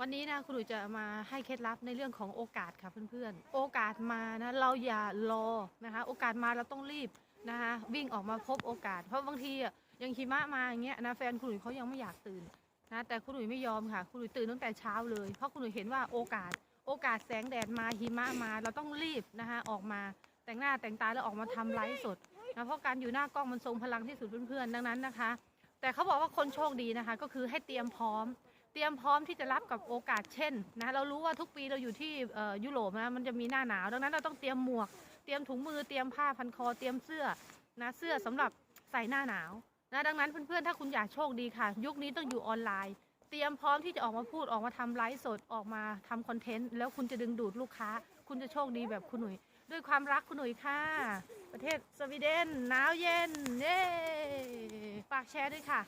วันนี้นะคุณหนุ่ยจะมาให้เคล็ดลับในเรื่องของโอกาสค่ะเพื่อนๆ โอกาสมานะเราอย่ารอนะคะ โอกาสมาเราต้องรีบนะคะวิ่งออกมาพบโอกาส เพราะบางทีอะย่างหิมะมาอย่างเงี้ยนะแฟนคุณหนุ่ยเขายังไม่อยากตื่นนะแต่คุณหนุ่ยไม่ยอมค่ะ คุณหนุ่ยตื่นตั้งแต่เช้าเลย เพราะคุณหนุ่ยเห็นว่าโอกาส โอกาสแสงแดดมาหิมะมาเราต้องรีบนะคะออกมาแต่งหน้าแต่งตาแล้วออกมาทำไลฟ์สดนะเพราะการอยู่หน้ากล้องมันทรงพลังที่สุดเพื่อนๆดังนั้นนะคะ แต่เขาบอกว่าคนโชคดีนะคะ ก็คือให้เตรียมพร้อม เตรียมพร้อมที่จะรับกับโอกาสเช่นนะเรารู้ว่าทุกปีเราอยู่ที่ยุโรปนะมันจะมีหน้าหนาว ดังนั้นเราต้องเตรียมหมวก เตรียมถุงมือเตรียมผ้าพันคอเตรียมเสื้อนะเสื้อสำหรับใส่หน้าหนาวนะดังนั้นเพื่อนๆถ้าคุณอยากโชคดีค่ะ ยุคนี้ต้องอยู่ออนไลน์ เตรียมพร้อมที่จะออกมาพูดออกมาทำไลฟ์สดออกมาทำคอนเทนต์แล้วคุณจะดึงดูดลูกค้า คุณจะโชคดีแบบคุณหนุ่ยด้วยความรักคุณหนุ่ยค่ะ ประเทศสวีเดนหนาวเย็นเย้ฝากแชร์ด้วยค่ะ